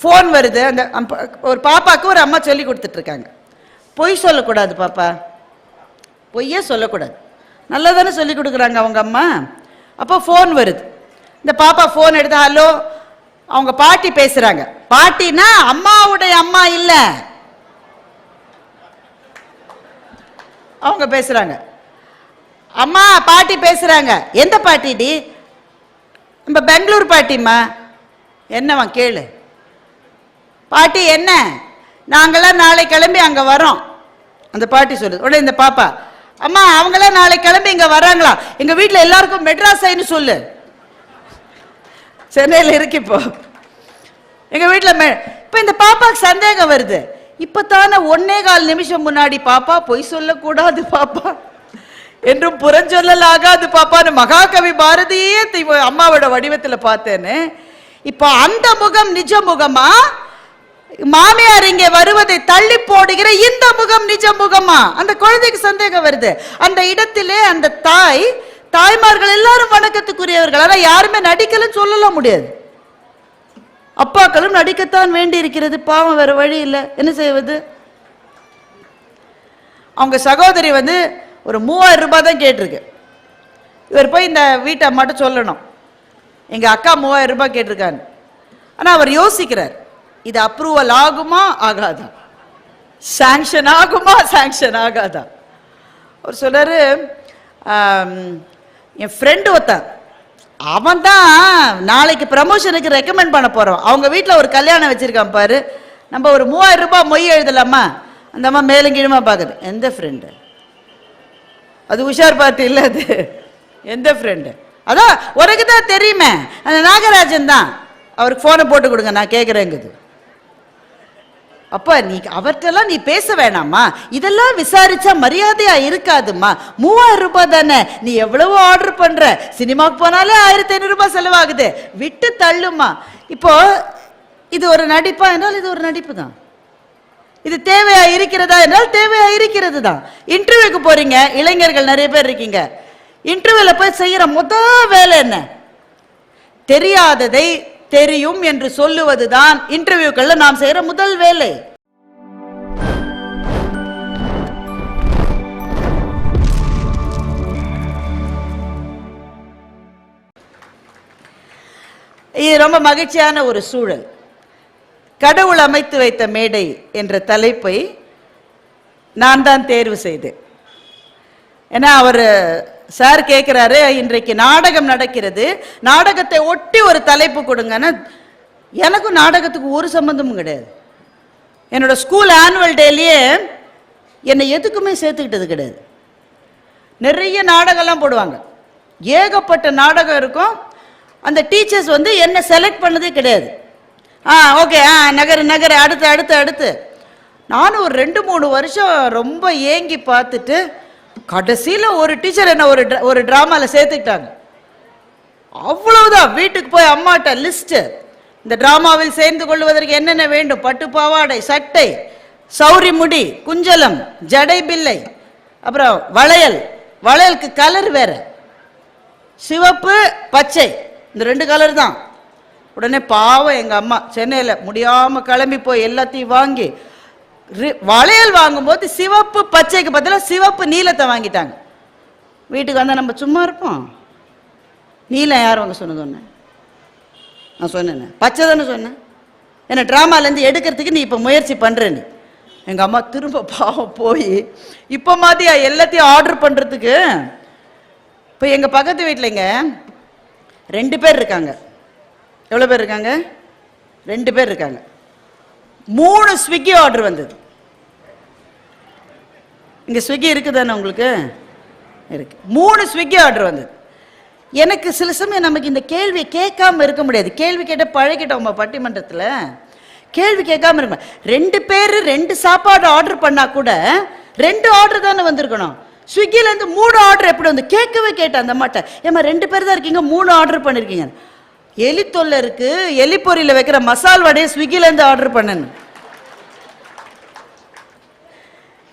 Phone வருது. அந்த ஒரு பாப்பாவுக்கு ஒரு அம்மா சொல்லி கொடுத்துட்ருக்காங்க. பொய் சொல்லக்கூடாது பாப்பா. பொய்யே சொல்லக்கூடாது. நல்லா தானே சொல்லி கொடுக்குறாங்க அவங்க அம்மா. அப்போ ஃபோன் வருது. இந்த பாப்பா ஃபோன் எடுத்து ஹலோ அவங்க பாட்டி பேசுகிறாங்க பாட்டினா அம்மாவுடைய அம்மா இல்லை. அவங்க பேசுகிறாங்க அம்மா பாட்டி பேசுகிறாங்க எந்த பாட்டிடி நம்ம பெங்களூர் பாட்டிம்மா. என்னவா கேளு. பாட்டி என்ன? நாங்களாம் நாளை கிளம்பி அங்கே வரோம். அந்த பாட்டி சொல்லுது உடனே இந்த பாப்பா அம்மா அவங்களாம் நாளை கிளம்பி இங்கே வராங்களா? எங்கள் வீட்டில் எல்லாருக்கும் மெட்ராஸ் ஐன்னு சொல்லு. சென்னையில் இருக்கு இப்போ. எங்கள் வீட்டில் மெ இப்போ இந்த பாப்பாவுக்கு சந்தேகம் வருது. இப்போ தானே ஒன்னே கால் நிமிஷம் முன்னாடி பாப்பா பொய் சொல்லக்கூடாது பாப்பா. என்றும் புறஞ்சொல்லலாகாது பாப்பான்னு மகாகவி பாரதியே அம்மாவோட வடிவத்தில் பார்த்தேன்னு. இப்போ அந்த முகம் நிஜ முகமா மாமியார் இங்கே வருவதை தள்ளி போடுகிற இந்த முகம் நிஜ முகமா? அந்த குழந்தைக்கு சந்தேகம் வருது. அந்த இடத்திலே அந்த தாய் தாய்மார்கள் எல்லாரும் வணக்கத்துக்குரியவர்கள். ஆனால் யாருமே நடிக்கலன்னு சொல்லலாம் முடியாது. அப்பாக்களும் நடிக்கத்தான் வேண்டி இருக்கிறது பாவம் வேற வழி இல்லை. என்ன செய்வது? அவங்க சகோதரி வந்து ஒரு மூவாயிரம் ரூபாய் தான் கேட்டிருக்கு. இவர் போய் இந்த வீட்டை மட்டும் சொல்லணும். எங்கள் அக்கா மூவாயிரம் ரூபாய் கேட்டிருக்கான்னு. ஆனால் அவர் யோசிக்கிறார். இது அப்ரூவல் ஆகுமா? ஆகாதா. சாங்ஷன் ஆகுமா? சாங்ஷன் ஆகாதா. அவர் சொல்றாரு என் ஃப்ரெண்டு ஒருத்தன் அவன் தான் நாளைக்கு ப்ரமோஷனுக்கு ரெக்கமெண்ட் பண்ண போகிறோம் அவங்க வீட்டில் ஒரு கல்யாணம் வச்சிருக்கான் பாரு. நம்ம ஒரு மூவாயிரம் ரூபாய் மொய் எழுதலாமா? அந்த அம்மா மேலும் கீழுமா பார்க்குது. எந்த ஃப்ரெண்டு அது உஷார் பார்ட்டி இல்லை அது. எந்த ஃப்ரெண்டு அதான் உனக்கு தான் தெரியுமே. அந்த நாகராஜன் தான். அவருக்கு ஃபோனை போட்டு கொடுங்க நான் கேட்குறேங்குது அப்ப நீ அவர்கிட்டலாம் நீ பேச வேணாமா இதெல்லாம் விசாரிச்சா மரியாதையா இருக்காதும்மா. மூவாயிரம் ரூபாய் தானே. நீ எவ்வளவோ ஆர்டர் பண்ற. சினிமாக்கு போனாலே ஆயிரத்தி ஐநூறு ரூபாய் செலவாகுது. விட்டு தள்ளுமா இப்போ இது ஒரு நடிப்பா என்றால் இது ஒரு நடிப்பு தான் இது தேவையா இருக்கிறதா என்றால் தேவையா இருக்கிறது தான் இன்டர்வியூக்கு போறீங்க. இளைஞர்கள் நிறைய பேர் இருக்கீங்க. இன்டர்வியூல போய் செய்யற முத வேலை என்ன? தெரியாததை தெரியும் என்று சொல்லுவதுதான் இன்டர்வியூக்களில் நாம் செய்யற முதல் வேலை. இது ரொம்ப மகிழ்ச்சியான ஒரு சூழல். கடவுள் அமைத்து வைத்த மேடை என்ற தலைப்பை நான் தான் தேர்வு செய்தேன். ஏன்னா அவர் சார் கேட்குறாரு இன்றைக்கு நாடகம் நடக்கிறது. நாடகத்தை ஒட்டி ஒரு தலைப்பு கொடுங்கன்னா எனக்கும் நாடகத்துக்கு ஒரு சம்மந்தமும் கிடையாது. என்னோட ஸ்கூல் ஆனுவல் டேலேயே என்னை எதுக்குமே சேர்த்துக்கிட்டது கிடையாது. நிறைய நாடகம்லாம் போடுவாங்க. ஏகப்பட்ட நாடகம் இருக்கும். அந்த டீச்சர்ஸ் வந்து என்ன செலக்ட் பண்ணதே கிடையாது. ஆ ஓகே ஆ நகர் நகர் அடுத்து அடுத்து அடுத்து. நானும் ஒரு ரெண்டு மூணு வருஷம் ரொம்ப ஏங்கி பார்த்துட்டு கடைசியில் ஒரு டீச்சர் என்ன ஒரு ஒரு ட்ராமாவில் சேர்த்துக்கிட்டாங்க. அவ்வளவுதான். வீட்டுக்கு போய் அம்மாட்ட லிஸ்ட்டு இந்த டிராமாவில் சேர்ந்து கொள்வதற்கு என்னென்ன வேண்டும்? பட்டு பாவாடை சட்டை சௌரி முடி குஞ்சலம் ஜடை பில்லை அப்புறம் வளையல். வளையலுக்கு கலர் வேற. சிவப்பு பச்சை. இந்த ரெண்டு கலர் தான். உடனே பாவம் எங்கள் அம்மா சென்னையில் முடியாமல் கிளம்பி போய் எல்லாத்தையும் வாங்கி வளையல் வாங்கும்போது சிவப்பு பச்சைக்கு பதிலாக சிவப்பு நீலத்தை வாங்கிட்டாங்க. வீட்டுக்கு வந்தால் நம்ம சும்மா இருப்போம். நீலம் யார் வாங்க சொன்னது ஒன்று நான் சொன்னேன். பச்சை தானே சொன்னேன். என்னை ட்ராமாலேருந்து எடுக்கிறதுக்கு நீ இப்போ முயற்சி பண்ணுற நீ. எங்கள் அம்மா திரும்ப பாவம் போய் இப்போ மாதிரியா எல்லாத்தையும் ஆர்டர் பண்ணுறதுக்கு இப்போ எங்கள் பக்கத்து வீட்டிலங்க ரெண்டு பேர் இருக்காங்க. எவ்வளோ பேர் இருக்காங்க? ரெண்டு பேர் இருக்காங்க. மூணு ஸ்விக்கி ஆர்டர் வந்தது. இங்கே ஸ்விக்கி இருக்குதானே உங்களுக்கு? இருக்கு. மூணு ஸ்விக்கி ஆர்டர் வந்தது. எனக்கு சில சமயம் நமக்கு இந்த கேள்வி கேட்காம இருக்க முடியாது. கேள்வி கேட்ட பழகிட்டோம் பட்டிமன்றத்தில். கேள்வி கேட்காம இருக்க ரெண்டு பேர் ரெண்டு சாப்பாடு ஆர்டர் பண்ணா கூட ரெண்டு ஆர்டர் தானே வந்திருக்கணும். ஸ்விக்கிலேருந்து மூணு ஆர்டர் எப்படி வந்து? கேட்கவே கேட்டேன் அந்த அம்மாட்ட. ஏம்மா ரெண்டு பேர் தான் இருக்கீங்க மூணு ஆர்டர் பண்ணியிருக்கீங்க எலி தொல்லை இருக்கு. எலி பொரியில் வைக்கிற மசால் வடையை ஸ்விக்கிலேருந்து ஆர்டர் பண்ணணும்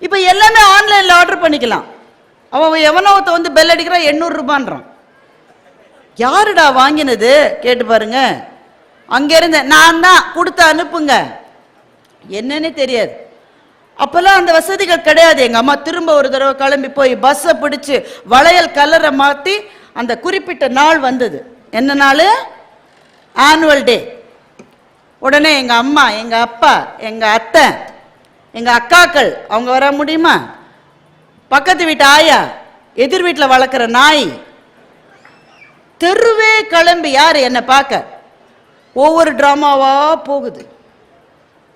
இப்போ எல்லாமே ஆன்லைனில் ஆர்டர் பண்ணிக்கலாம். அவன் எவனோ ஒருத்தன் வந்து பெல் அடிக்கிறான் எண்ணூறு ரூபான்றான். யாருடா வாங்கினது? கேட்டு பாருங்க. அங்கேருந்து நான் தான் கொடுத்து அனுப்புங்க. என்னன்னு தெரியாது. அப்போல்லாம் அந்த வசதிகள் கிடையாது. எங்கள் அம்மா திரும்ப ஒரு தடவை கிளம்பி போய் பஸ்ஸை பிடிச்சு வளையல் கலரை மாற்றி அந்த குறிப்பிட்ட நாள் வந்தது. என்ன நாள்? ஆனுவல் டே உடனே எங்கள் அம்மா எங்கள் அப்பா எங்கள் அத்தை எங்கள் அக்காக்கள் அவங்க வர முடியுமா? பக்கத்து வீட்டு ஆயா எதிர் வீட்டில் வளர்க்குற நாய். தெருவே கிளம்பி யார் என்னை பார்க்க? ஒவ்வொரு ட்ராமாவாக போகுது.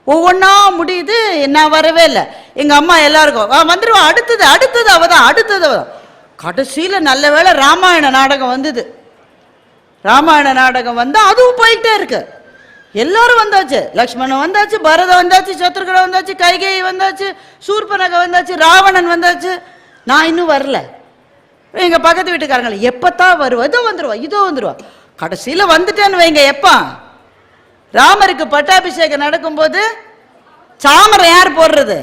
ஒவ்வொன்றா முடியுது நான் வரவே இல்லை. எங்கள் அம்மா எல்லாருக்கும் "ஆ, அடுத்தது அடுத்தது அவ தான் அடுத்தது அவ தான் கடைசியில் நல்ல வேளை ராமாயண நாடகம் வந்தது. ராமாயண நாடகம் வந்து அதுவும் போயிட்டே இருக்கு. எல்லாரும் வந்தாச்சு. லக்ஷ்மணன் வந்தாச்சு பரதம் வந்தாச்சு சத்ருகட வந்தாச்சு கைகேயி வந்தாச்சு சூர்பனக வந்தாச்சு ராவணன் வந்தாச்சு. நான் இன்னும் வரல. எங்க பக்கத்து வீட்டுக்காரங்கள எப்பத்தான் வருவா? இதோ வந்துருவா இதோ வந்துருவா. கடைசியில வந்துட்டேன்னு வைங்க எப்போ? ராமருக்கு பட்டாபிஷேகம் நடக்கும்போது சாமரம் யார் போடுறது?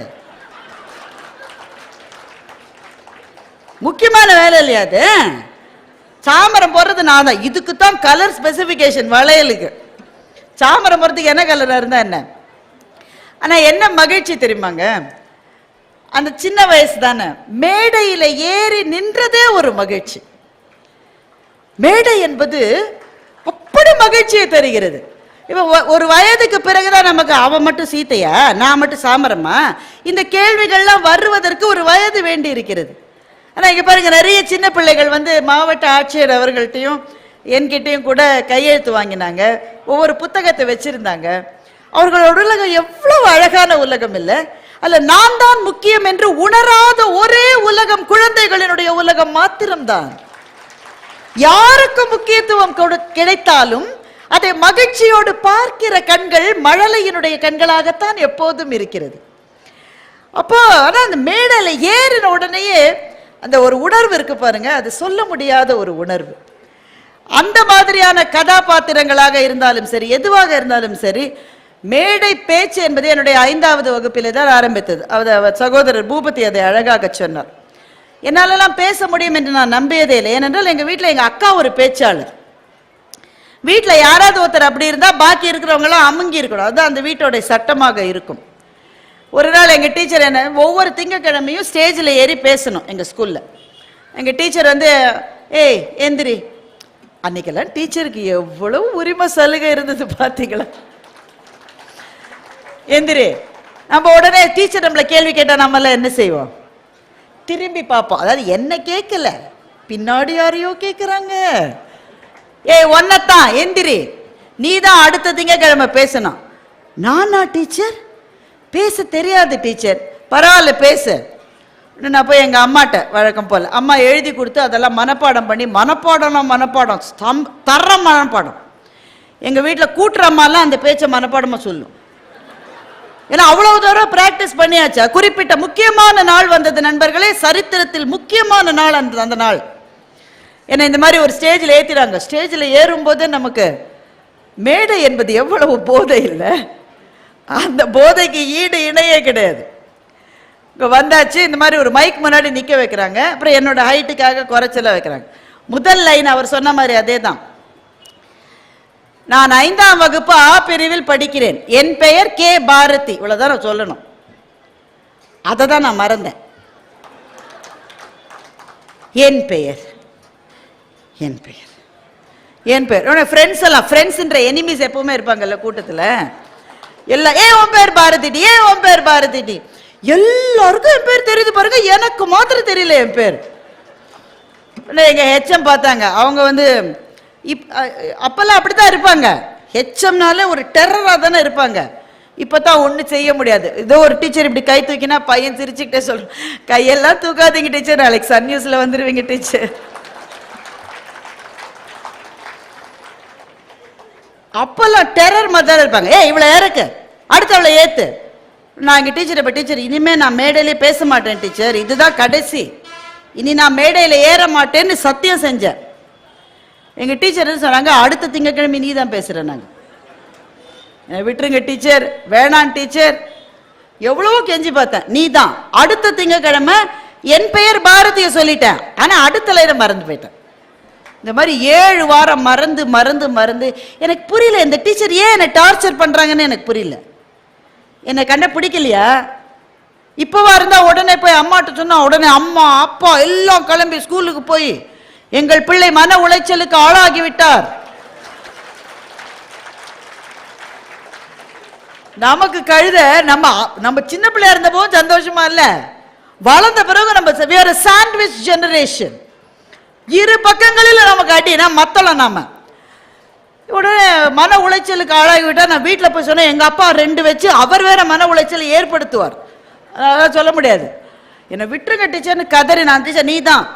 முக்கியமான வேலை இல்லையா அது? சாமரம் போடுறது நான் தான் இதுக்கு தான் கலர் ஸ்பெசிஃபிகேஷன் வளையலுக்கு. சாமரம் போடுறதுக்கு என்ன கலராக இருந்தால் என்ன? ஆனால் என்ன மகிழ்ச்சி தெரியுமாங்க? அந்த சின்ன வயசு தானே. மேடையில் ஏறி நின்றதே ஒரு மகிழ்ச்சி. மேடை என்பது அப்படி மகிழ்ச்சியை தருகிறது. இப்போ ஒரு வயதுக்கு பிறகுதான் நமக்கு அவன் மட்டும் சீத்தையா? நான் மட்டும் சாமரமா? இந்த கேள்விகள்லாம் வருவதற்கு ஒரு வயது வேண்டி இருக்கிறது ஆனால் இங்கே பாருங்கள் நிறைய சின்ன பிள்ளைகள் வந்து மாவட்ட ஆட்சியர் அவர்கள்ட்டையும் என்கிட்டையும் கூட கையெழுத்து வாங்கினாங்க. ஒவ்வொரு புத்தகத்தை வச்சுருந்தாங்க. அவர்களோட உலகம் எவ்வளவு அழகான உலகம் இல்லை. அல்ல நான் தான் முக்கியம் என்று உணராத ஒரே உலகம் குழந்தைகளினுடைய உலகம் மாத்திரம்தான். யாருக்கு முக்கியத்துவம் கொடு- கிடைத்தாலும் அதை மகிழ்ச்சியோடு பார்க்கிற கண்கள் மழலையினுடைய கண்களாகத்தான் எப்போதும் இருக்கிறது. அப்போ ஆனால் அந்த மேடலை ஏறின உடனேயே அந்த ஒரு உணர்வு இருக்கு பாருங்க அது சொல்ல முடியாத ஒரு உணர்வு. அந்த மாதிரியான கதாபாத்திரங்களாக இருந்தாலும் சரி எதுவாக இருந்தாலும் சரி மேடை பேச்சு என்பது என்னுடைய ஐந்தாவது வகுப்பிலே தான் ஆரம்பித்தது. அவர் அவர் சகோதரர் பூபதி அதை அழகாக சொன்னார். என்னாலெல்லாம் பேச முடியும் என்று நான் நம்பியதே இல்லை. ஏனென்றால் எங்கள் வீட்டில் எங்கள் அக்கா ஒரு பேச்சாளர். வீட்டில் யாராவது ஒருத்தர் அப்படி இருந்தால் பாக்கி இருக்கிறவங்களாம் அமுங்கி இருக்கணும். அதுதான் அந்த வீட்டோடைய சட்டமாக இருக்கும். ஒரு நாள் எங்கள் டீச்சர் என்ன ஒவ்வொரு திங்கக்கிழமையும் ஸ்டேஜில் ஏறி பேசணும் எங்கள் ஸ்கூலில். எங்கள் டீச்சர் வந்து ஏய் எந்திரி. அன்னைக்கெல்லாம் டீச்சருக்கு எவ்வளவு உரிமை சலுகை இருந்தது பார்த்தீங்களா எந்திரி. நம்ம உடனே டீச்சர் நம்மளை கேள்வி கேட்டால் நம்மளாம் என்ன செய்வோம்? திரும்பி பார்ப்போம். அதாவது என்ன கேட்கல? பின்னாடி யாரையோ கேட்குறாங்க ஏய் ஒன்னத்தான் எந்திரி. நீ தான் அடுத்த திங்கக்கிழமை பேசணும். நானா டீச்சர்? பேச தெரியாது டீச்சர் பரவாயில்ல பேசு. நான் போய் எங்கள் அம்மாட்ட வழக்கம் போல் அம்மா எழுதி கொடுத்து அதெல்லாம் மனப்பாடம் பண்ணி மனப்பாடம்னா மனப்பாடம் ஸ்தம் தர மனப்பாடம். எங்கள் வீட்டில் கூட்டுற அம்மாலாம் அந்த பேச்சை மனப்பாடமாக சொல்லும். ஏன்னா அவ்வளவு தூரம் ப்ராக்டிஸ் பண்ணியாச்சா? குறிப்பிட்ட முக்கியமான நாள் வந்தது நண்பர்களே சரித்திரத்தில் முக்கியமான நாள் அந்த அந்த நாள். ஏன்னா இந்த மாதிரி ஒரு ஸ்டேஜில் ஏற்றிடுறாங்க ஸ்டேஜில் ஏறும்போது நமக்கு மேடை என்பது எவ்வளவு போதை இல்லை. அந்த போதைக்கு ஈடு இணையே கிடையாது. இங்கே வந்தாச்சு இந்த மாதிரி ஒரு மைக் முன்னாடி நிற்க வைக்கிறாங்க. அப்புறம் என்னோட ஹைட்டுக்காக குறைச்சல வைக்கிறாங்க. முதல் லைன் அவர் சொன்ன மாதிரி அதே தான் நான் ஐந்தாம் வகுப்பு ஆ பிரிவில் படிக்கிறேன். என் பெயர் கே பாரதி. இவ்வளோதான் நான் சொல்லணும். அதை தான் நான் மறந்தேன். என் பெயர். என் பெயர். என் பெயர். ஃப்ரெண்ட்ஸ் எல்லாம் ஃப்ரெண்ட்ஸ்ன்ற எனிமீஸ் எப்பவுமே இருப்பாங்கல்ல கூட்டத்தில். எல்லாம் ஏ உன் பேர் பாரதிடி? ஏ உன் பேர் பாரதிடி? எல்லாருக்கும் என் பேர் தெரியுது பாருங்க. எனக்கு மாத்திரம் தெரியல என் பேர். உடனே எங்க ஹெச்எம் பார்த்தாங்க. அவங்க வந்து இப் அப்போல்லாம் அப்பெல்லாம் அப்படித்தான் இருப்பாங்க. ஹெச்எம்னாலே ஒரு டெரராக தானே இருப்பாங்க. இப்போ தான் ஒன்றும் செய்ய முடியாது. ஏதோ ஒரு டீச்சர் இப்படி கை தூக்கினா பையன் சிரிச்சுக்கிட்டே சொல்கிறேன் கையெல்லாம் தூக்காதீங்க டீச்சர் நாளைக்கு சன் நியூஸில் வந்துடுவீங்க டீச்சர் அப்பெல்லாம் டெரர் மாதிரி தான் இருப்பாங்க. ஏ இவ்வளோ இறக்கு அடுத்து அவளை ஏத்து. நான் எங்கள் டீச்சர் இப்போ டீச்சர் இனிமேல் நான் மேடையிலே பேச மாட்டேன் டீச்சர் இதுதான் கடைசி. இனி நான் மேடையில் ஏற மாட்டேன்னு சத்தியம் செஞ்சேன். எங்கள் டீச்சர் என்ன சொன்னாங்க? அடுத்த திங்கக்கிழமை நீ தான் பேசுகிறேன் நாங்கள் விட்டுருங்க டீச்சர் வேணாம் டீச்சர் எவ்வளவோ கெஞ்சி பார்த்தேன். நீ தான். அடுத்த திங்கக்கிழமை என் பெயர் பாரதியை சொல்லிட்டேன். ஆனால் அடுத்த லைரை மறந்து போயிட்டேன். இந்த மாதிரி ஏழு வாரம் மறந்து மறந்து மறந்து எனக்கு புரியல இந்த டீச்சர் ஏன் என்னை டார்ச்சர் பண்ணுறாங்கன்னு எனக்கு புரியல. என்னை கண்ட பிடிக்கலையா? இப்போவா இருந்தால் உடனே போய் அம்மாட்ட சொன்னால் உடனே அம்மா அப்பா எல்லாம் கிளம்பி ஸ்கூலுக்கு போய் எங்கள் பிள்ளை மன உளைச்சலுக்கு ஆளாகி விட்டார். நமக்கு கழுத நம்ம நம்ம சின்ன பிள்ளையா இருந்த போதும் சந்தோஷமா இல்ல. வளர்ந்த பிறகு நம்ம வேற சாண்ட்விச் ஜெனரேஷன் இரு பக்கங்களில் நமக்கு அடினா மத்தளம் நாம. உடனே மன உளைச்சலுக்கு ஆளாகிவிட்டா நான் வீட்டில் போய் சொன்னேன் எங்கள் அப்பா ரெண்டு வச்சு அவர் வேற மன உளைச்சலை ஏற்படுத்துவார். அதெல்லாம் சொல்ல முடியாது. என்னை விட்டுருங்க டீச்சர்னு கதறி நான் டீச்சர் நீ தான்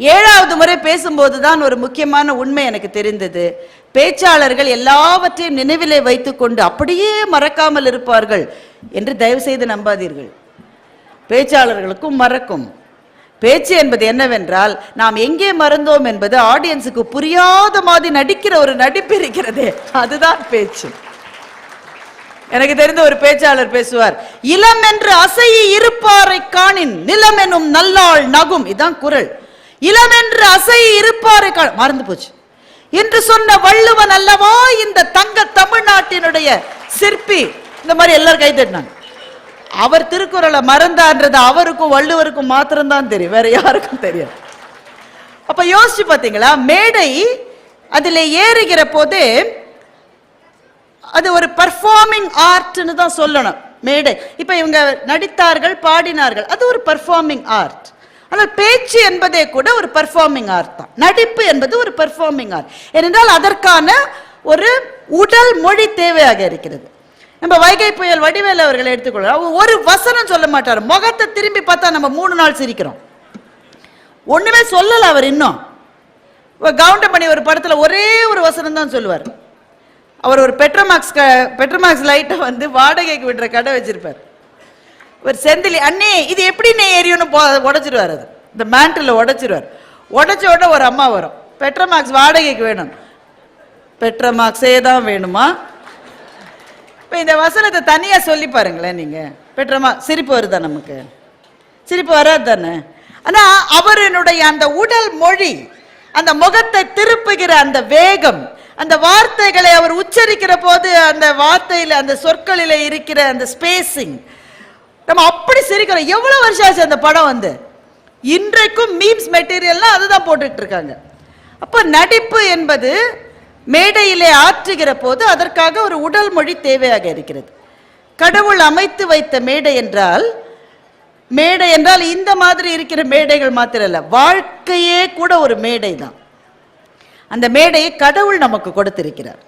ஏழாவது முறை பேசும்போது தான் ஒரு முக்கியமான உண்மை எனக்கு தெரிந்தது. பேச்சாளர்கள் எல்லாவற்றையும் நினைவிலே வைத்துக்கொண்டு அப்படியே மறக்காமல் இருப்பார்கள் என்று தயவு செய்து நம்பாதீர்கள். பேச்சாளர்களுக்கும் மறக்கும். பேச்சு என்பது என்னவென்றால் நாம் எங்கே மறந்தோம் என்பது ஆடியன்ஸுக்கு புரியாத மாதிரி நடிக்கிற ஒரு நடிப்பு இருக்கிறது அதுதான் பேச்சு. எனக்கு தெரிந்த ஒரு பேச்சாளர் பேசுவார் இளம் என்று அசையி இருப்பாரை காணின் நிலம் எனும் நல்லாள் நகும் இதான் குரல். இளம் என்று அசையி இருப்பாரை கா மறந்து போச்சு. என்று சொன்ன வள்ளுவன் அல்லவா இந்த தங்க தமிழ்நாட்டினுடைய சிற்பி? இந்த மாதிரி எல்லாரும் கை தட்டினாங்க. அவர் திருக்குறளை மறந்தான்றது அவருக்கும் வள்ளுவருக்கும் மாத்திரம்தான் தெரியும். வேற யாருக்கும் தெரியாது. அப்ப யோசிச்சு பாத்தீங்களா? மேடை அதில் ஏறுகிற போது அது ஒரு பர்ஃபார்மிங் ஆர்ட்னு தான் சொல்லணும். மேடை. இப்போ இவங்க நடித்தார்கள் பாடினார்கள். அது ஒரு பர்ஃபார்மிங் ஆர்ட் ஆனால் பேச்சு என்பதே கூட ஒரு பர்ஃபார்மிங் ஆர்ட் தான். நடிப்பு என்பது ஒரு பர்ஃபார்மிங் ஆர்ட் ஏனென்றால் அதற்கான ஒரு உடல் மொழி தேவையாக இருக்கிறது. நம்ம வைகை புயல் வடிவேல் அவர்களை எடுத்துக்கொள்ள அவர் ஒரு வசனம் சொல்ல மாட்டார். முகத்தை திரும்பி பார்த்தா நம்ம மூணு நாள் சிரிக்கிறோம். ஒண்ணுமே சொல்லல அவர் இன்னும். கவுண்டமணி ஒரு படத்துல ஒரே ஒரு வசனம் தான் சொல்லுவார். அவர் ஒரு பெட்ரோமாக்ஸ் க பெட்ரோமாக்ஸ் லைட்டை வந்து வாடகைக்கு விடுற கடை வச்சிருப்பார். ஒரு செந்திலி அண்ணே இது எப்படி நீ எரியும்னு போ உடச்சிருவார் அது இந்த மேண்டில் உடச்சிருவார். உடச்ச உடனே ஒரு அம்மா வரும். பெட்ரோமாக்ஸ் வாடகைக்கு வேணும். பெட்ரோமாக்ஸே தான் வேணுமா? இப்போ இந்த வசனத்தை தனியாக சொல்லி பாருங்களேன் நீங்கள் பெற்றமா சிரிப்பு வருதா நமக்கு? சிரிப்பு வராது தானே ஆனால் அவரினுடைய அந்த உடல் மொழி அந்த முகத்தை திருப்புகிற அந்த வேகம் அந்த வார்த்தைகளை அவர் உச்சரிக்கிற போது அந்த வார்த்தையில் அந்த சொற்களில் இருக்கிற அந்த ஸ்பேசிங் நம்ம அப்படி சிரிக்கிறோம். எவ்வளோ வருஷம் ஆச்சு அந்த படம் வந்து? இன்றைக்கும் மீம்ஸ் மெட்டீரியல்லாம் அதுதான் போட்டுட்டு இருக்காங்க. அப்போ நடிப்பு என்பது மேடையிலே ஆற்றுகிற போது அதற்காக ஒரு உடல் மொழி தேவையாக இருக்கிறது. கடவுள் அமைத்து வைத்த மேடை என்றால் மேடை என்றால் இந்த மாதிரி இருக்கிற மேடைகள் மாத்திரம் இல்ல வாழ்க்கையே கூட ஒரு மேடை தான். அந்த மேடையை கடவுள் நமக்கு கொடுத்திருக்கிறார்.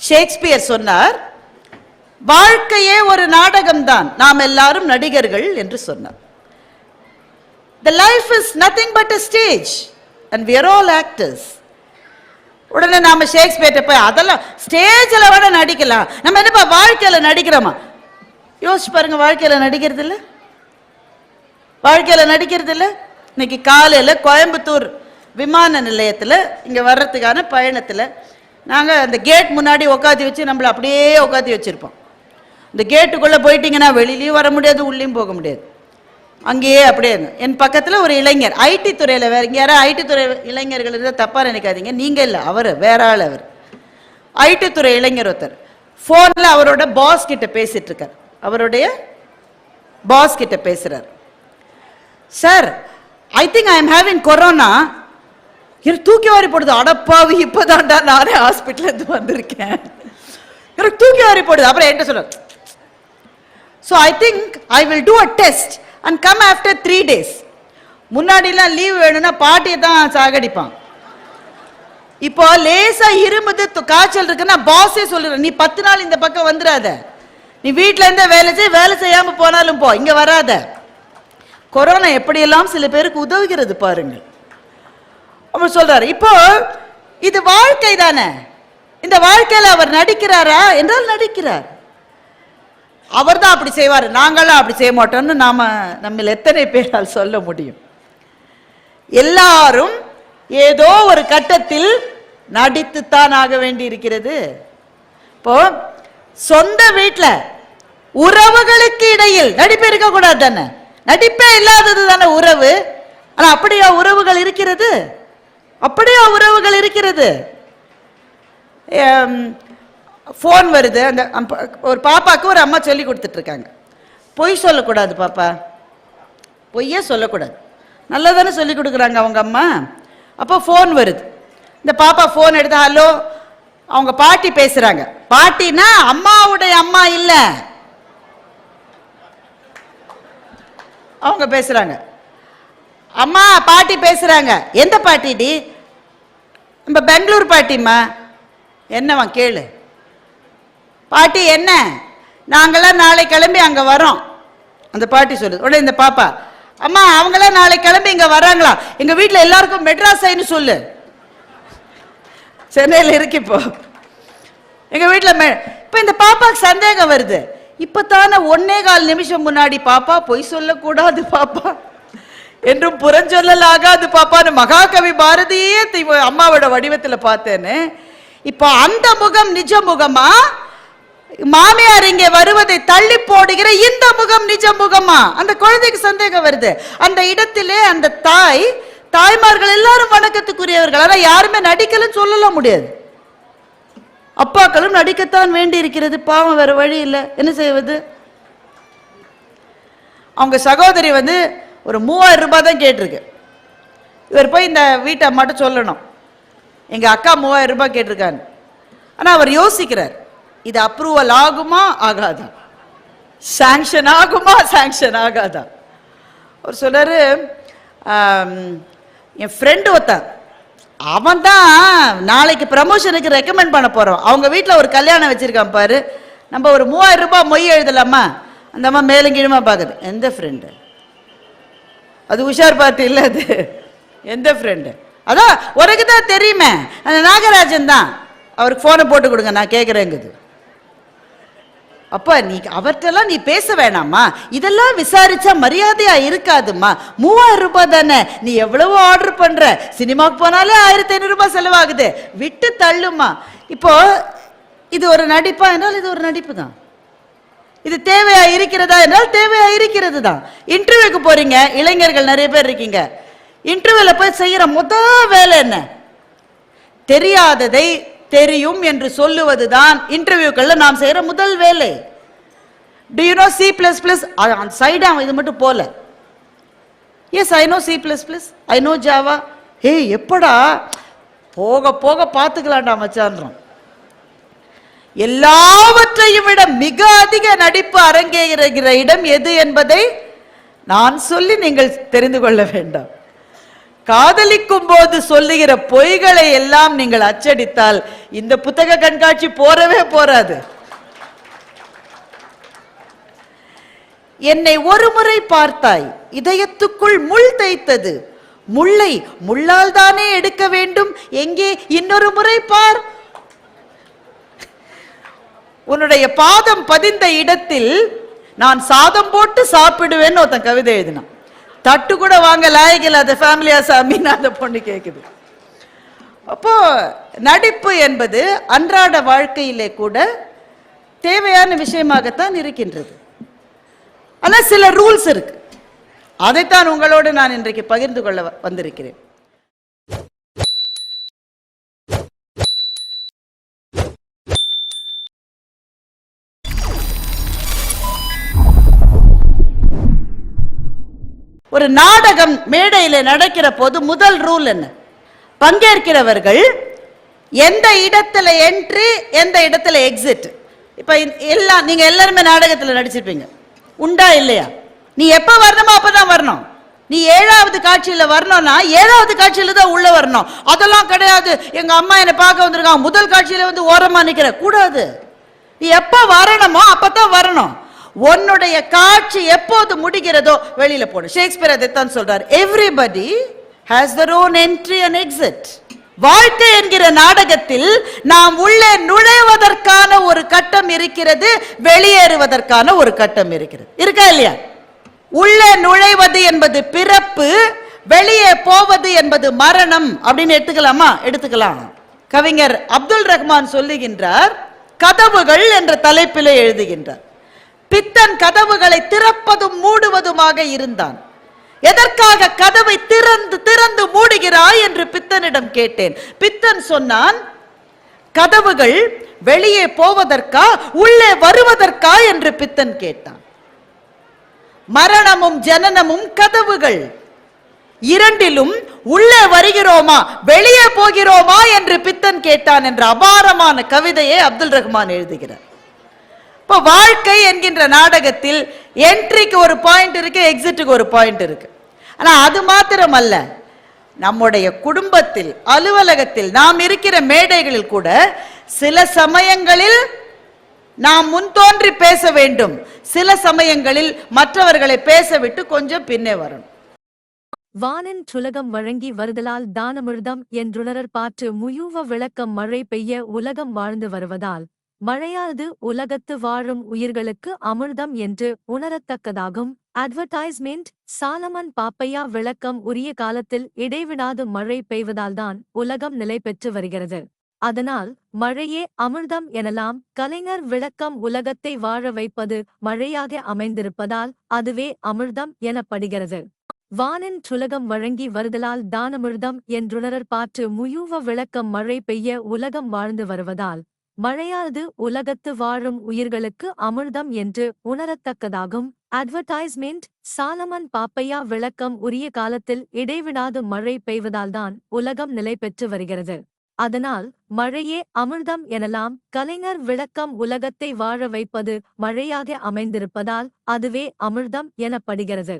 ஷேக்ஸ்பியர் சொன்னார் வாழ்க்கையே ஒரு நாடகம்தான் நாம் எல்லாரும் நடிகர்கள் என்று சொன்னார். The life is nothing but a stage and we are all உடனே நாம ஷேக்ஸ்பியர்ட்ட போய் அதெல்லாம் ஸ்டேஜில் கூட நடிக்கலாம். நம்ம என்னப்பா வாழ்க்கையில் நடிக்கிறோமா? யோசிச்சு பாருங்க வாழ்க்கையில் நடிக்கிறது இல்லை? வாழ்க்கையில் நடிக்கிறது இல்லை? இன்னைக்கு காலையில் கோயம்புத்தூர் விமான நிலையத்தில் இங்கே வர்றதுக்கான பயணத்தில் நாங்கள் அந்த கேட் முன்னாடி உட்காத்தி வச்சு நம்மளை அப்படியே உட்காத்தி வச்சுருப்போம். இந்த கேட்டுக்குள்ளே போயிட்டீங்கன்னா வெளியிலையும் வர முடியாது உள்ளேயும் போக முடியாது. அங்கேயே அப்படியே இருந்தோம். என் பக்கத்தில் ஒரு இளைஞர். ஐடி துறையில் வேற இங்கே யாராவது ஐடி துறை இளைஞர்கள் இருந்தால் தப்பாக நினைக்காதீங்க. நீங்கள் இல்லை அவர் வேற ஆள் அவர். ஐடி துறை இளைஞர் ஒருத்தர். ஃபோனில் அவரோட பாஸ் கிட்ட பேசிட்டு இருக்கார். அவருடைய பாஸ் கிட்ட பேசுறார். Sir I think I am having corona எனக்கு தூக்கி வாரி போடுது. அடப்பாவி இப்போதான்டா நானே ஹாஸ்பிட்டலேருந்து வந்திருக்கேன். எனக்கு தூக்கி வாரி போடுது. அப்புறம் என்ன சொல்ல so I think I will do a test and come after three days முன்னாடிலாம் லீவ் வேணும்னா பாட்டியை தான் சாகடிப்பான். இப்போ லேசா இருமுது காய்ச்சல் இருக்குன்னா பாஸே சொல்லுறேன் நீ பத்து நாள் இந்த பக்கம் வந்துடாத நீ வீட்டில இருந்தே வேலை செய் வேலை செய்யாம போனாலும் போ இங்க வராத. கொரோனா எப்படியெல்லாம் சில பேருக்கு உதவுகிறது பாருங்கள். அவர் சொல்றாரு இப்போ இது வாழ்க்கை தானே? இந்த வாழ்க்கையில அவர் நடிக்கிறாரா? என்றால் நடிக்கிறார். அவர் தான் அப்படி செய்வார். நாங்களாம் அப்படி செய்ய மாட்டோம்னு நாம் நம்மில் எத்தனை பேரால் சொல்ல முடியும். எல்லாரும் ஏதோ ஒரு கட்டத்தில் நடித்துத்தான் ஆக வேண்டி இருக்கிறது இப்போ சொந்த வீட்டில் உறவுகளுக்கு இடையில் நடிப்பு இருக்கக்கூடாது தானே? நடிப்பே இல்லாதது தானே உறவு? ஆனால் அப்படியா உறவுகள் இருக்கிறது? அப்படியா உறவுகள் இருக்கிறது? ஃபோன் வருது. அந்த ஒரு பாப்பாவுக்கு ஒரு அம்மா சொல்லி கொடுத்துட்டு இருக்காங்க பொய் சொல்லக்கூடாது பாப்பா. பொய்யே சொல்லக்கூடாது. நல்லா தானே சொல்லி கொடுக்குறாங்க அவங்க அம்மா. அப்போ ஃபோன் வருது. இந்த பாப்பா ஃபோன் எடுத்து ஹலோ அவங்க பாட்டி பேசுறாங்க. பாட்டினா அம்மாவுடைய அம்மா இல்லை. அவங்க பேசுறாங்க. அம்மா பாட்டி பேசுறாங்க. எந்த பாட்டிடி நம்ம பெங்களூர் பாட்டிம்மா. என்னவா கேளு. பாட்டி என்ன? நாங்களாம் நாளை கிளம்பி அங்கே வரோம். அந்த பாட்டி சொல்லுது உடனே இந்த பாப்பா அம்மா அவங்களாம் நாளை கிளம்பி இங்கே வராங்களா? எங்கள் வீட்டில் எல்லாருக்கும் மெட்ராஸ் ஐன்னு சொல்லு. சென்னையில் இருக்கு இப்போ. எங்கள் வீட்டில் மெ இப்போ இந்த பாப்பாக்கு சந்தேகம் வருது. இப்போ தானே ஒன்னே கால் நிமிஷம் முன்னாடி பாப்பா பொய் சொல்லக்கூடாது பாப்பா. என்றும் புறஞ்சொல்லலாகாது பாப்பான்னு மகாகவி பாரதியே அம்மாவோட வடிவத்தில் பார்த்தேன்னு. இப்போ அந்த முகம் நிஜ முகமா மாமியார் இங்கே வருவதை தள்ளி போடுகிற இந்த முகம் நிஜ முகமா? அந்த குழந்தைக்கு சந்தேகம் வருது. அந்த இடத்திலே அந்த தாய் தாய்மார்கள் எல்லாரும் வணக்கத்துக்குரியவர்கள். ஆனா யாருமே நடிக்கலன்னு சொல்லலாம் முடியாது. அப்பாக்களும் நடிக்கத்தான் வேண்டி இருக்கிறது பாவம் வேற வழி இல்லை. என்ன செய்வது? அவங்க சகோதரி வந்து ஒரு மூவாயிரம் ரூபாய் தான் கேட்டிருக்கு. இவர் போய் இந்த வீட்டை மட்டும் சொல்லணும். எங்க அக்கா மூவாயிரம் ரூபாய் கேட்டிருக்கான்னு. ஆனா அவர் யோசிக்கிறார். இது அப்ரூவல் ஆகுமா? ஆகாதா. சாங்ஷன் ஆகுமா? சாங்ஷன் ஆகாதா. அவர் சொல்றாரு என் ஃப்ரெண்டு ஒருத்தன் அவன் தான் நாளைக்கு ப்ரமோஷனுக்கு ரெக்கமெண்ட் பண்ண போறோம் அவங்க வீட்டில் ஒரு கல்யாணம் வச்சிருக்கான் பாரு. நம்ம ஒரு மூவாயிரம் ரூபாய் மொய் எழுதலாமா? அந்த அம்மா மேலும் கீழுமா பார்க்குது. எந்த ஃப்ரெண்டு அது உஷார் பார்த்து இல்லை அது. எந்த ஃப்ரெண்டு அதான் உனக்கு தான் தெரியுமே. அந்த நாகராஜன் தான். அவருக்கு ஃபோனை போட்டு கொடுங்க நான் கேட்குறேங்குது அப்ப நீ அவர்கிட்டலாம் நீ பேச வேணாமா இதெல்லாம் விசாரிச்சா மரியாதையா இருக்காதும்மா. மூவாயிரம் ரூபாய் தானே. நீ எவ்வளவோ ஆர்டர் பண்ற. சினிமாக்கு போனாலே ஆயிரத்தி ஐநூறு ரூபாய் செலவாகுது. விட்டு தள்ளுமா இப்போ இது ஒரு நடிப்பா என்றால் இது ஒரு நடிப்பு தான் இது தேவையா இருக்கிறதா என்றால் தேவையா இருக்கிறது தான் இன்டர்வியூக்கு போறீங்க. இளைஞர்கள் நிறைய பேர் இருக்கீங்க. இன்டர்வியூல போய் செய்யற முத வேலை என்ன? தெரியாததை தெரியும் என்று சொல்லுவதுதான் இன்டர்வியூக்கள்ல நாம் செய்யற முதல் வேலை. Do you know C plus plus அந்த சைடு அவன் இது மட்டும் போல. Yes I know C plus plus I know Java ஏய் எப்படா? போக போக பார்த்துக்கலாம்டா மச்சான்றோம். எல்லாவற்றையும் விட மிக அதிக நடிப்பு அரங்கேறுகிற இடம் எது என்பதை நான் சொல்லி நீங்கள் தெரிந்து கொள்ள வேண்டாம். காதலிக்கும் போது சொல்லுகிற பொய்களை எல்லாம் நீங்கள் அச்சடித்தால் இந்த புத்தக கண்காட்சி போறவே போறாது. என்னை ஒரு முறை பார்த்தாய் இதயத்துக்குள் முள் தைத்தது. முள்ளை முள்ளால் தானே எடுக்க வேண்டும். எங்கே இன்னொரு முறை பார். உன்னுடைய பாதம் பதிந்த இடத்தில் நான் சாதம் போட்டு சாப்பிடுவேன்னு ஒருத்தன் கவிதை எழுதினான். தட்டு கூட வாங்க லாயகில் அந்த ஃபேமிலியா சாமின்னு அந்த பொண்ணு கேட்குது அப்போ நடிப்பு என்பது அன்றாட வாழ்க்கையிலே கூட தேவையான விஷயமாகத்தான் இருக்கின்றது. ஆனால் சில ரூல்ஸ் இருக்கு. அதைத்தான் உங்களோடு நான் இன்றைக்கு பகிர்ந்து கொள்ள வ- வந்திருக்கிறேன். ஒரு நாடகம் மேடையில் நடக்கிற போது முதல் ரூல் என்ன? பங்கேற்கிறவர்கள் எந்த இடத்துல என்ட்ரி எந்த இடத்துல எக்ஸிட் இப்போ எல்லாம் நீங்க எல்லாருமே நாடகத்தில் நடிச்சிருப்பீங்க. உண்டா இல்லையா? நீ எப்ப வரணுமோ அப்பதான் வரணும். நீ ஏழாவது காட்சியில் வரணும்னா ஏழாவது காட்சியில் தான் உள்ள வரணும். அதெல்லாம் கிடையாது. எங்க அம்மா என்னை பார்க்க வந்திருக்காங்க. முதல் காட்சியில் வந்து ஓரமா நிற்கிற கூடாது. நீ எப்போ வரணுமோ அப்பதான் வரணும். உன்னுடைய காட்சி எப்போது முடிகிறதோ வெளியில போடும் ஷேக்ஸ்பியர் அதைத்தான் சொல்றார். Everybody has their own entry and exit வாழ்க்கை என்கிற நாடகத்தில் நாம் உள்ளே நுழைவதற்கான ஒரு கட்டம் இருக்கிறது வெளியேறுவதற்கான ஒரு கட்டம் இருக்கிறது. இருக்கா இல்லையா? உள்ளே நுழைவது என்பது பிறப்பு வெளியே போவது என்பது மரணம் அப்படின்னு எடுத்துக்கலாமா? எடுத்துக்கலாம். கவிஞர் அப்துல் ரஹ்மான் சொல்லுகின்றார் கதவுகள் என்ற தலைப்பிலே எழுதுகின்றார். பித்தன் கதவுகளை திறப்பதும் மூடுவதுமாக இருந்தான். எதற்காக கதவை திறந்து திறந்து மூடுகிறாய் என்று பித்தனிடம் கேட்டேன். பித்தன் சொன்னான் கதவுகள் வெளியே போவதற்கா உள்ளே வருவதற்கா? என்று பித்தன் கேட்டான். மரணமும் ஜனனமும் கதவுகள். இரண்டிலும் உள்ளே வருகிறோமா வெளியே போகிறோமா? என்று பித்தன் கேட்டான் என்ற அபாரமான கவிதையை அப்துல் ரஹ்மான் எழுதுகிறார். இப்போ வாழ்க்கை என்கின்ற நாடகத்தில் என்ட்ரிக்கு ஒரு பாயிண்ட் இருக்கு எக்ஸிட்டுக்கு ஒரு பாயிண்ட் இருக்கு. ஆனா அது மாத்திரம் அல்ல நம்முடைய குடும்பத்தில் அலுவலகத்தில் நாம் இருக்கிற மேடைகளில் கூட சில சமயங்களில் நாம் முன் தோன்றி பேச வேண்டும். சில சமயங்களில் மற்றவர்களை பேச விட்டு கொஞ்சம் பின்னே வரணும். வானின் சுலகம் வழங்கி வருதலால் தானமிர்தம் என்றுணரர் பாற்று முயூவ விளக்கம் மழை பெய்ய உலகம் வாழ்ந்து வருவதால் மழையாது உலகத்து வாழும் உயிர்களுக்கு அமிர்தம் என்று உணரத்தக்கதாகும். அட்வர்டைஸ்மெண்ட் சாலமன் பாப்பையா விளக்கம் உரிய காலத்தில் இடைவிடாது மழை பெய்வதால்தான் உலகம் நிலை பெற்று வருகிறது. அதனால் மழையே அமிர்தம் எனலாம் கலைஞர் விளக்கம் உலகத்தை வாழ வைப்பது மழையாக அமைந்திருப்பதால் அதுவே அமிர்தம் எனப்படுகிறது. வானின் சுலகம் வழங்கி வருதலால் தானமிர்தம் என்றுணரர் பாற்று முயூவ விளக்கம் மழை பெய்ய உலகம் வாழ்ந்து வருவதால் மழையாது உலகத்து வாழும் உயிர்களுக்கு அமிர்தம் என்று உணரத்தக்கதாகும். அட்வர்டைஸ்மெண்ட் சாலமன் பாப்பையா விளக்கம் உரிய காலத்தில் இடைவிடாது மழை பெய்வதால்தான் உலகம் நிலை பெற்று வருகிறது. அதனால் மழையே அமிர்தம் எனலாம் கலைஞர் விளக்கம் உலகத்தை வாழ வைப்பது மழையாக அமைந்திருப்பதால் அதுவே அமிர்தம் எனப்படுகிறது.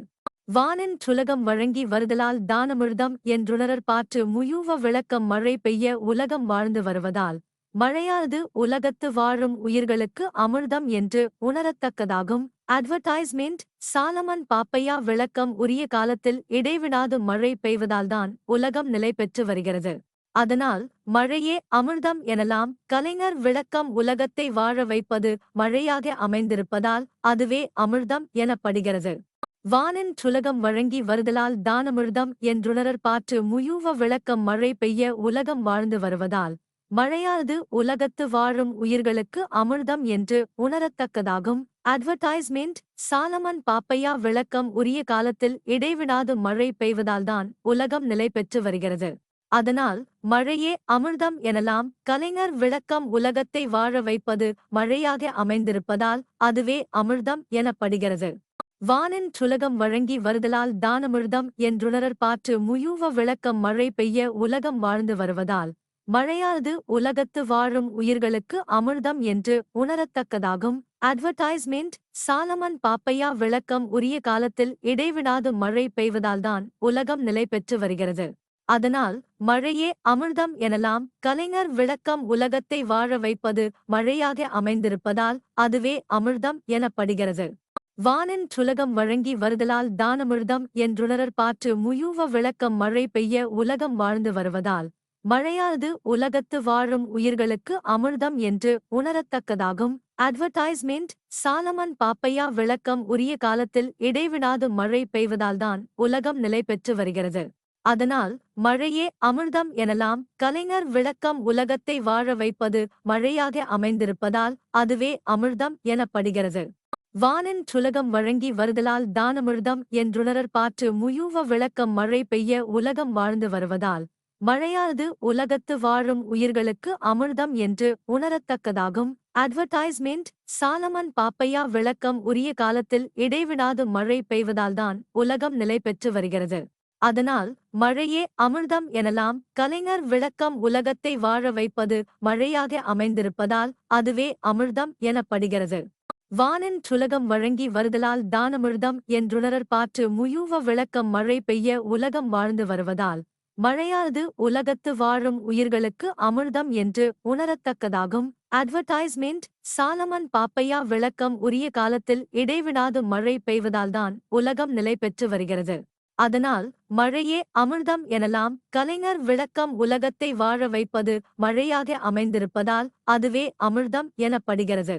வானின் சுலகம் வழங்கி வருதலால் தானமிர்தம் என்றுணரற் பாற்று முயூவ விளக்கம் மழை பெய்ய உலகம் வாழ்ந்து வருவதால் மழையானது உலகத்து வாழும் உயிர்களுக்கு அமிர்தம் என்று உணரத்தக்கதாகும். அட்வர்டைஸ்மெண்ட் சாலமன் பாப்பையா விளக்கம் உரிய காலத்தில் இடைவிடாது மழை பெய்வதால்தான் உலகம் நிலை பெற்று வருகிறது. அதனால் மழையே அமிர்தம் எனலாம் கலைஞர் விளக்கம் உலகத்தை வாழ வைப்பது மழையாக அமைந்திருப்பதால் அதுவே அமிர்தம் எனப்படுகிறது. வானின் சுலகம் வழங்கி வருதலால் தானமிர்தம் என்றுணரர் பாற்று முயூவ விளக்கம் மழை பெய்ய உலகம் வாழ்ந்து வருவதால் மழையாது உலகத்து வாழும் உயிர்களுக்கு அமிர்தம் என்று உணரத்தக்கதாகும். அட்வர்டைஸ்மெண்ட் சாலமன் பாப்பையா விளக்கம் உரிய காலத்தில் இடைவிடாது மழை பெய்வதால்தான் உலகம் நிலை பெற்று வருகிறது. அதனால் மழையே அமிர்தம் எனலாம் கலைஞர் விளக்கம் உலகத்தை வாழ வைப்பது மழையாக அமைந்திருப்பதால் அதுவே அமிர்தம் எனப்படுகிறது. வானின் சுலகம் வழங்கி வருதலால் தானமிர்தம் என்றுணரர் பாற்று முயூவ விளக்கம் மழை பெய்ய உலகம் வாழ்ந்து வருவதால் மழையாது உலகத்து வாழும் உயிர்களுக்கு அமிர்தம் என்று உணரத்தக்கதாகும். அட்வர்டைஸ்மெண்ட் சாலமன் பாப்பையா விளக்கம் உரிய காலத்தில் இடைவிடாது மழை பெய்வதால்தான் உலகம் நிலை பெற்று வருகிறது. அதனால் மழையே அமிர்தம் எனலாம் கலைஞர் விளக்கம் உலகத்தை வாழ வைப்பது மழையாக அமைந்திருப்பதால் அதுவே அமிர்தம் எனப்படுகிறது. வானின் சுலகம் வழங்கி வருதலால் தானமிர்தம் என்றுணரர் பாற்று முயூவ விளக்கம் மழை பெய்ய உலகம் வாழ்ந்து வருவதால் மழையானது உலகத்து வாழும் உயிர்களுக்கு அமிர்தம் என்று உணரத்தக்கதாகும். அட்வர்டைஸ்மெண்ட் சாலமன் பாப்பையா விளக்கம் உரிய காலத்தில் இடைவிடாது மழை பெய்வதால்தான் உலகம் நிலை பெற்று வருகிறது. அதனால் மழையே அமிர்தம் எனலாம் கலைஞர் விளக்கம் உலகத்தை வாழ வைப்பது மழையாக அமைந்திருப்பதால் அதுவே அமிர்தம் எனப்படுகிறது. வானின் சுலகம் வழங்கி வருதலால் தானமிர்தம் என்றுணரர் பாற்று முயூவ விளக்கம் மழை பெய்ய உலகம் வாழ்ந்து வருவதால் மழையாது உலகத்து வாழும் உயிர்களுக்கு அமிர்தம் என்று உணரத்தக்கதாகும். அட்வர்டைஸ்மெண்ட் சாலமன் பாப்பையா விளக்கம் உரிய காலத்தில் இடைவிடாது மழை பெய்வதால்தான் உலகம் நிலை பெற்று வருகிறது. அதனால் மழையே அமிர்தம் எனலாம் கலைஞர் விளக்கம் உலகத்தை வாழ வைப்பது மழையாக அமைந்திருப்பதால் அதுவே அமிர்தம் எனப்படுகிறது. வானின் சுலகம் வழங்கி வருதலால் தானமிர்தம் என்றுணரர் பாற்று முயூவ விளக்கம் மழை பெய்ய உலகம் வாழ்ந்து வருவதால் மழையாது உலகத்து வாழும் உயிர்களுக்கு அமிர்தம் என்று உணரத்தக்கதாகும். அட்வர்டைஸ்மெண்ட் சாலமன் பாப்பையா விளக்கம் உரிய காலத்தில் இடைவிடாது மழை பெய்வதால்தான் உலகம் நிலை பெற்று வருகிறது. அதனால் மழையே அமிர்தம் எனலாம் கலைஞர் விளக்கம் உலகத்தை வாழ வைப்பது மழையாக அமைந்திருப்பதால் அதுவே அமிர்தம் எனப்படுகிறது.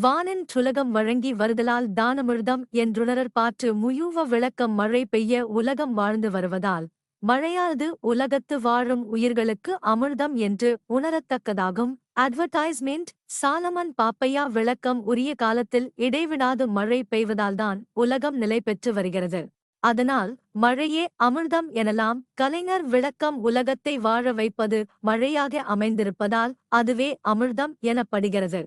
வானின் சுலகம் வழங்கி வருதலால் தானமிர்தம் என்றுணரர் பாற்று முயூவ விளக்கம் மழை பெய்ய உலகம் வாழ்ந்து வருவதால் மழையானது உலகத்து வாழும் உயிர்களுக்கு அமிர்தம் என்று உணரத்தக்கதாகும். அட்வர்டைஸ்மெண்ட் சாலமன் பாப்பையா விளக்கம் உரிய காலத்தில் இடைவிடாது மழை பெய்வதால்தான் உலகம் நிலை பெற்று வருகிறது. அதனால் மழையே அமிர்தம் எனலாம் கலைஞர் விளக்கம் உலகத்தை வாழ வைப்பது மழையாக அமைந்திருப்பதால் அதுவே அமிர்தம் எனப்படுகிறது.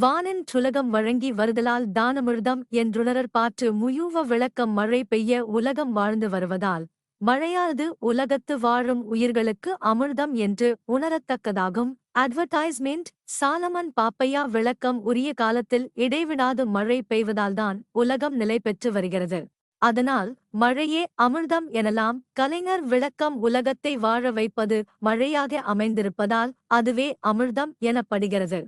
வானின் சுலகம் வழங்கி வருதலால் தானமிர்தம் என்றுணரர் பாற்று முயூவ விளக்கம் மழை பெய்ய உலகம் வாழ்ந்து வருவதால் மழையாது உலகத்து வாழும் உயிர்களுக்கு அமிர்தம் என்று உணரத்தக்கதாகும். அட்வர்டைஸ்மெண்ட் சாலமன் பாப்பையா விளக்கம் உரிய காலத்தில் இடைவிடாது மழை பெய்வதால்தான் உலகம் நிலை பெற்று வருகிறது. அதனால் மழையே அமிர்தம் எனலாம் கலைஞர் விளக்கம் உலகத்தை வாழ வைப்பது மழையாக அமைந்திருப்பதால் அதுவே அமிர்தம் எனப்படுகிறது.